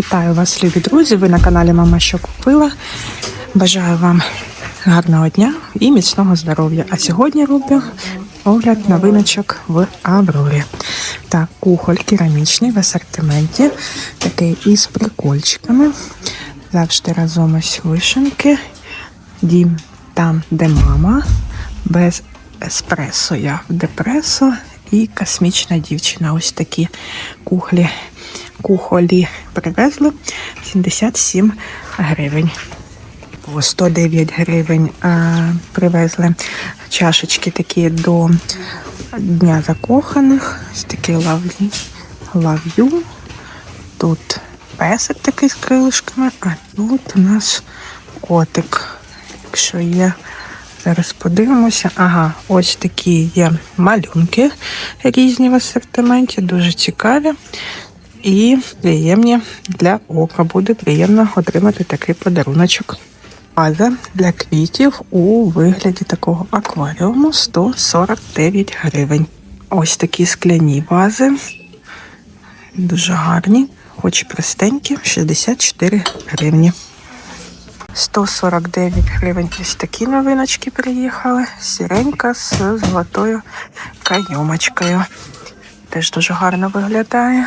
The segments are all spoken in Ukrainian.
Вітаю вас, любі друзі! Ви на каналі Мама що купила. Бажаю вам гарного дня і міцного здоров'я. А сьогодні роблю огляд новиночок в Аврорі. Так, кухоль керамічний в асортименті, такий із прикольчиками. Завжди разом ось вишенки. Дім там, де мама, без еспресо. Я в депресо і космічна дівчина. Ось такі кухлі, кухолі привезли 77 гривень. По 109 гривень а, привезли чашечки такі до Дня закоханих. Ось такі лав'ю. Тут песик такий з крилишками, а тут у нас котик. Якщо є, зараз подивимося. Ага, ось такі є малюнки різні в асортименті, дуже цікаві і приємні для ока. Буде приємно отримати такий подаруночок. Ваза для квітів у вигляді такого акваріуму 149 гривень. Ось такі скляні вази. Дуже гарні, хоч і простенькі, 64 гривні. 149 гривень. Ось такі новиночки приїхали. Сіренька з золотою кайомочкою. Теж дуже гарно виглядає.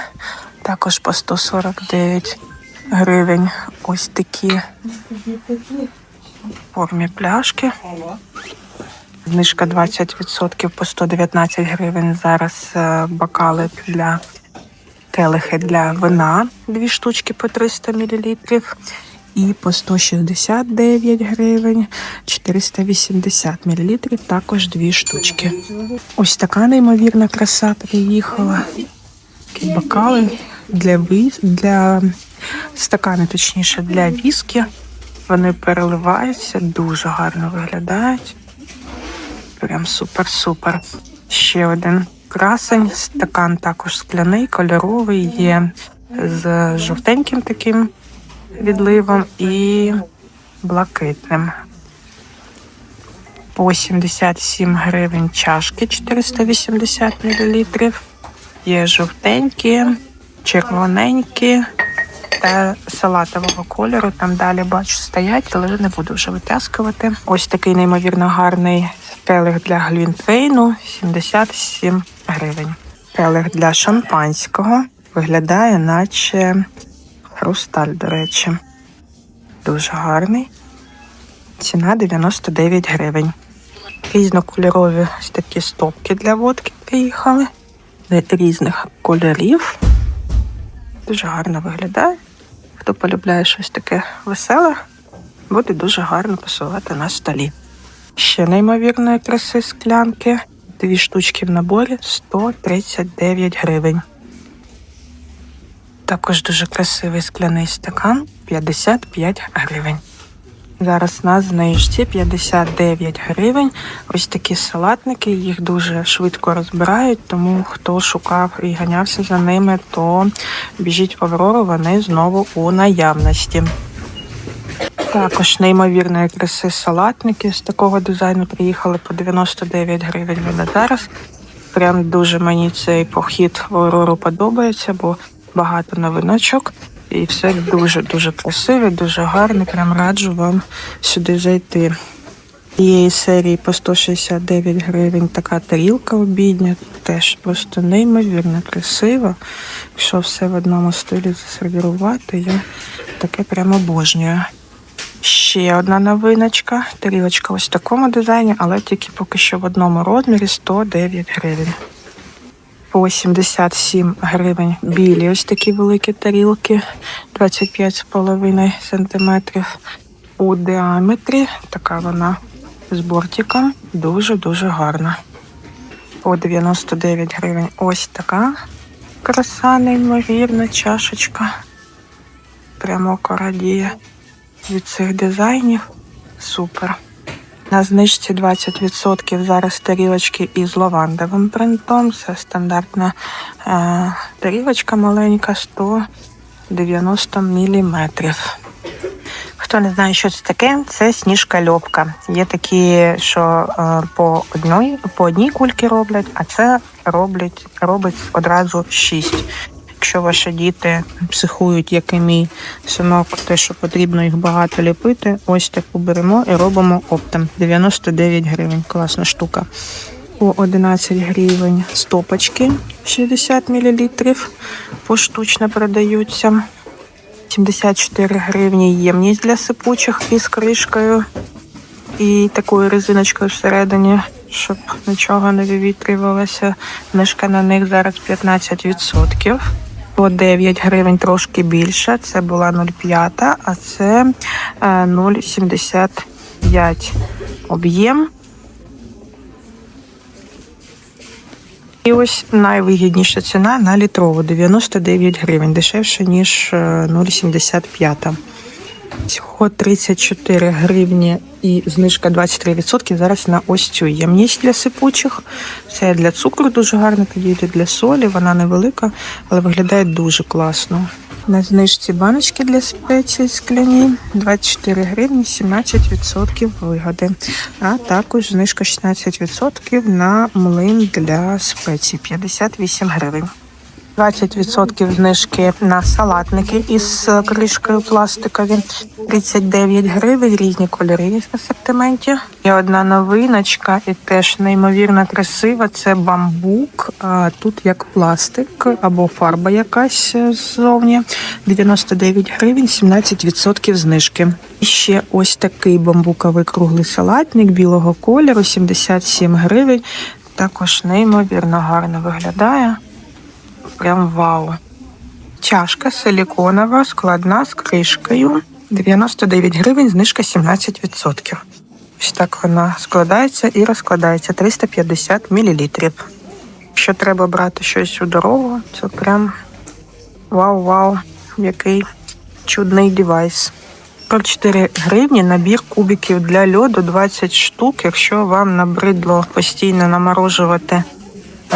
Також по 149 гривень. Ось такі в формі пляшки. Знижка 20% по 119 гривень. Зараз е, бокали для келихи для вина. Дві штучки по 300 мл. І по 169 гривень 480 мл. Також дві штучки. Ось така неймовірна краса приїхала. Бокали для віз, для стакани, точніше, для віскі. Вони переливаються, дуже гарно виглядають. Прям супер-супер. Ще один красень. Стакан також скляний, кольоровий, є з жовтеньким таким відливом і блакитним. По 77 гривень чашки 480 мл. Є жовтенькі, червоненькі та салатового кольору. Там далі бачу стоять, але не буду вже витаскувати. Ось такий неймовірно гарний келих для глінтвейну 77 гривень. Келих для шампанського виглядає, наче хрусталь, до речі. Дуже гарний. Ціна 99 гривень. Різнокольорові такі стопки для водки приїхали. Різних кольорів. Дуже гарно виглядає. Хто полюбляє щось таке веселе, буде дуже гарно пасувати на столі. Ще неймовірної краси склянки. Дві штучки в наборі 139 гривень. Також дуже красивий скляний стакан 55 гривень. Зараз на знижці 59 гривень. Ось такі салатники, їх дуже швидко розбирають, тому хто шукав і ганявся за ними, то біжіть в Аврору, вони знову у наявності. Також неймовірної краси салатники з такого дизайну приїхали по 99 гривень. Вони зараз. Прям дуже мені цей похід в Аврору подобається, бо багато новиночок. І все дуже-дуже красиве, дуже гарне. Прям раджу вам сюди зайти. Цієї серії по 169 гривень така тарілка обідня. Теж просто неймовірно красиво. Якщо все в одному стилі засервірувати, я таке прямо обожнюю. Ще одна новиночка. Тарілочка ось в такому дизайні, але тільки поки що в одному розмірі 109 гривень. По 77 гривень білі ось такі великі тарілки 25,5 см у діаметрі. Така вона з бортиком. Дуже-дуже гарна. По 99 гривень ось така краса, неймовірна чашечка. Прямо радіє від цих дизайнів. Супер. На знижці 20% зараз тарілочки із лавандовим принтом. Це стандартна е, тарілочка маленька 190 мм. Хто не знає, що це таке, це сніжка льопка. Є такі, що е, по одній по одній кульки роблять, а це роблять робить одразу 6. Якщо ваші діти психують, як і мій синок, те, що потрібно їх багато ліпити, ось таку беремо і робимо оптом. 99 гривень. Класна штука. По 11 гривень стопочки 60 мл поштучно продаються. 74 гривні ємність для сипучих із кришкою і такою резиночкою всередині, щоб нічого не вивітрювалося. Знижка на них зараз 15%. По 9 гривень трошки більше. Це була 0,5, а це е, 0,75 об'єм. І ось найвигідніша ціна на літрову 99 гривень, дешевше ніж е, 0,75. Всього 34 гривні і знижка 23% зараз на ось цю ємність для сипучих. Це для цукру дуже гарно підійде для солі. Вона невелика, але виглядає дуже класно. На знижці баночки для спецій скляні 24 гривні, 17% вигоди. А також знижка 16% на млин для спецій 58 гривень. 20% знижки на салатники із кришкою пластикові. 39 гривень, різні кольори є в асортименті. Є одна новиночка і теж неймовірно красива. Це бамбук. А тут як пластик або фарба якась ззовні. 99 гривень, 17% знижки. І ще ось такий бамбуковий круглий салатник білого кольору, 77 гривень. Також неймовірно гарно виглядає. Прям вау. Чашка силіконова, складна з кришкою. 99 гривень, знижка 17%. Ось так вона складається і розкладається 350 мл. Якщо треба брати щось у дорогу, це прям вау-вау, який чудний девайс. 44 гривні набір кубиків для льоду 20 штук. Якщо вам набридло постійно наморожувати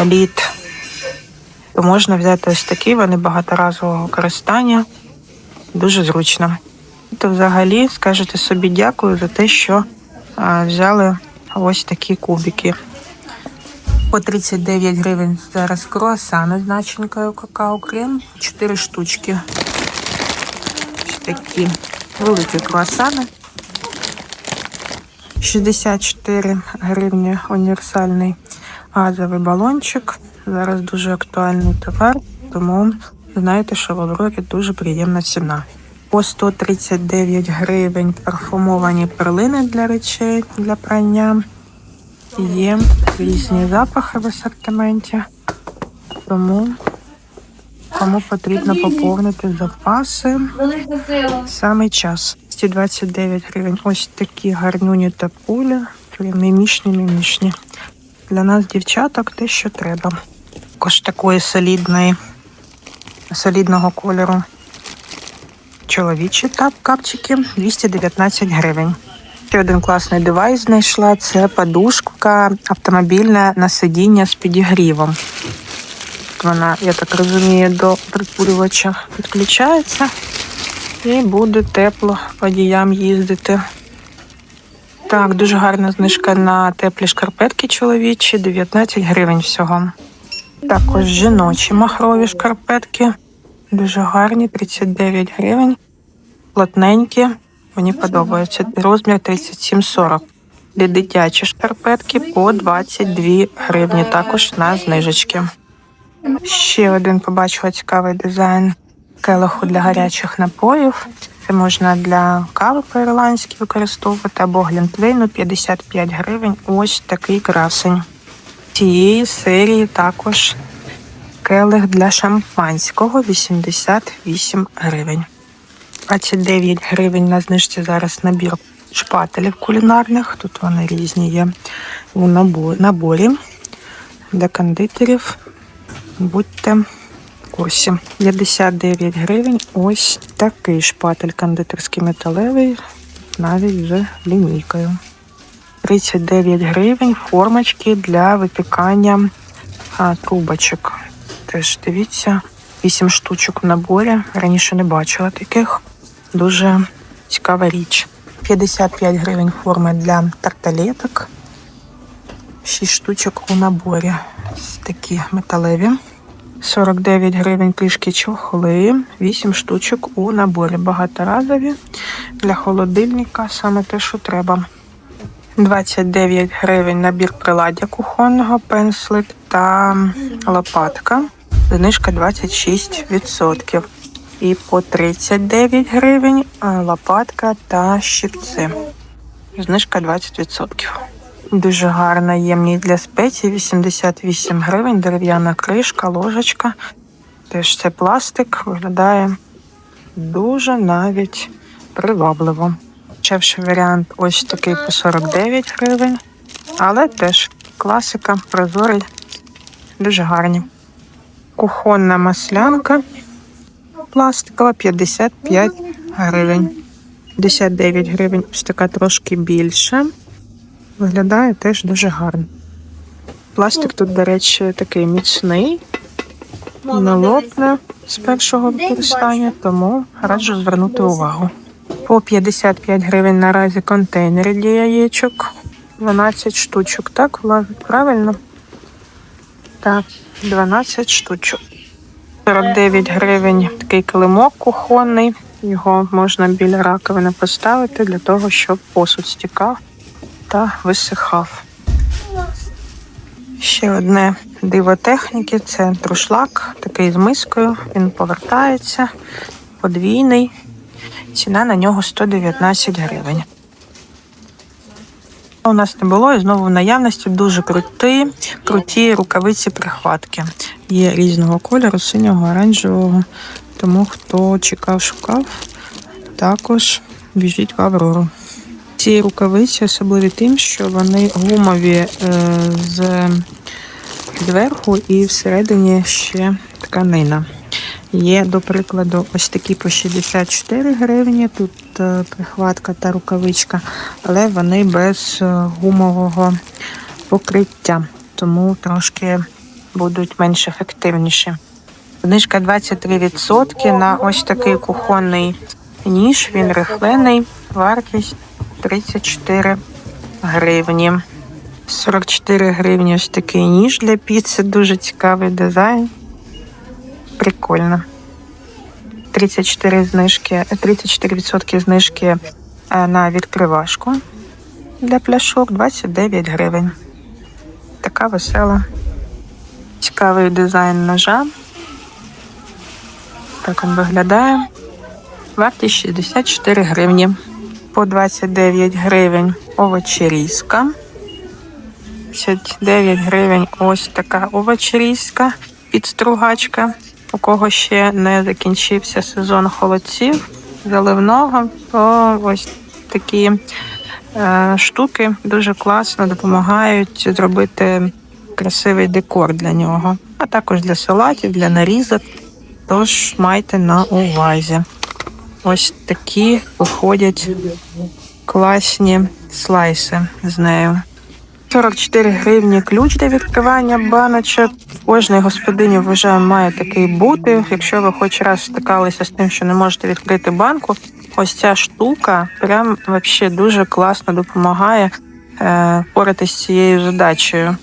лід можна взяти ось такі, вони багаторазового використання, дуже зручно. То взагалі скажете собі дякую за те, що а, взяли ось такі кубики. По 39 гривень зараз круасани з начинкою какао-крем. 4 штучки. Ось такі великі круасани. 64 гривні універсальний газовий балончик. Зараз дуже актуальний товар, тому знаєте, що в Аврорі дуже приємна ціна. По 139 гривень парфумовані перлини для речей для прання. Є різні запахи в асортименті, тому кому потрібно поповнити запаси. Саме час. 229 гривень. Ось такі гарнюні та пулі. Мімішні, мімішні. Для нас, дівчаток, те, що треба. Також такої солідної, солідного кольору. Чоловічі тап капчики 219 гривень. Ще один класний девайс знайшла. Це подушка автомобільна на сидіння з підігрівом. Вона, я так розумію, до прикурювача підключається і буде тепло водіям їздити. Так, дуже гарна знижка на теплі шкарпетки чоловічі, 19 гривень всього. Також жіночі махрові шкарпетки. Дуже гарні, 39 гривень. Плотненькі. Мені подобаються. Розмір 37,40. Для дитячі шкарпетки по 22 гривні. Також на знижечки. Ще один побачила цікавий дизайн келиху для гарячих напоїв. Це можна для кави по-ірландськи використовувати або глінтвейну 55 гривень. Ось такий красень. Цієї серії також келих для шампанського 88 гривень. 29 гривень на знижці зараз набір шпателів кулінарних. Тут вони різні є у наборі для кондитерів. Будьте курсі. 59 гривень. Ось такий шпатель кондитерський металевий, навіть вже лінійкою. 39 гривень формочки для випікання а, трубочок. Теж дивіться, 8 штучок в наборі. Раніше не бачила таких. Дуже цікава річ. 55 гривень форми для тарталеток. 6 штучок у наборі. Такі металеві. 49 гривень пішки чохли, 8 штучок у наборі. Багаторазові для холодильника, саме те, що треба. 29 гривень набір приладдя кухонного, пенслик та лопатка. Знижка 26%. І по 39 гривень лопатка та щипці. Знижка 20%. Дуже гарна ємність для спецій, 88 гривень, дерев'яна кришка, ложечка. Теж це пластик, виглядає дуже навіть привабливо. Дешевший варіант ось такий по 49 гривень, але теж класика, прозорий, дуже гарні. Кухонна маслянка пластикова 55 гривень. 59 гривень, ось така трошки більше. Виглядає теж дуже гарно. Пластик тут, до речі, такий міцний, не лопне з першого використання, тому раджу звернути увагу. По 55 гривень наразі контейнери для яєчок. 12 штучок, так, правильно? Так, 12 штучок. 49 гривень такий килимок кухонний. Його можна біля раковини поставити для того, щоб посуд стікав та висихав. Ще одне диво техніки це друшлак, такий з мискою. Він повертається, подвійний. Ціна на нього 119 гривень. У нас не було і знову в наявності дуже круті, круті рукавиці прихватки. Є різного кольору, синього, оранжевого. Тому хто чекав, шукав, також біжіть в Аврору. Ці рукавиці особливі тим, що вони гумові е, з зверху і всередині ще тканина. Є, до прикладу, ось такі по 64 гривні. Тут е, прихватка та рукавичка, але вони без е, гумового покриття, тому трошки будуть менш ефективніші. Знижка 23% на ось такий кухонний ніж. Він рихлений, вартість 34 гривні. 44 гривні ось такий ніж для піци, дуже цікавий дизайн. Прикольно. 34 знижки, 34% знижки е, на відкривашку для пляшок 29 гривень. Така весела. Цікавий дизайн ножа. Так він виглядає. Вартість 64 гривні. По 29 гривень овочерізка. 59 гривень ось така овочерізка, підстругачка. У кого ще не закінчився сезон холодців заливного, то ось такі е, штуки дуже класно допомагають зробити красивий декор для нього, а також для салатів, для нарізок. Тож майте на увазі. Ось такі виходять класні слайси з нею. 44 гривні ключ для відкривання баночок. Кожний господині вважаю, має такий бути. Якщо ви хоч раз стикалися з тим, що не можете відкрити банку, ось ця штука прям вообще дуже класно допомагає е, впоратися з цією задачею.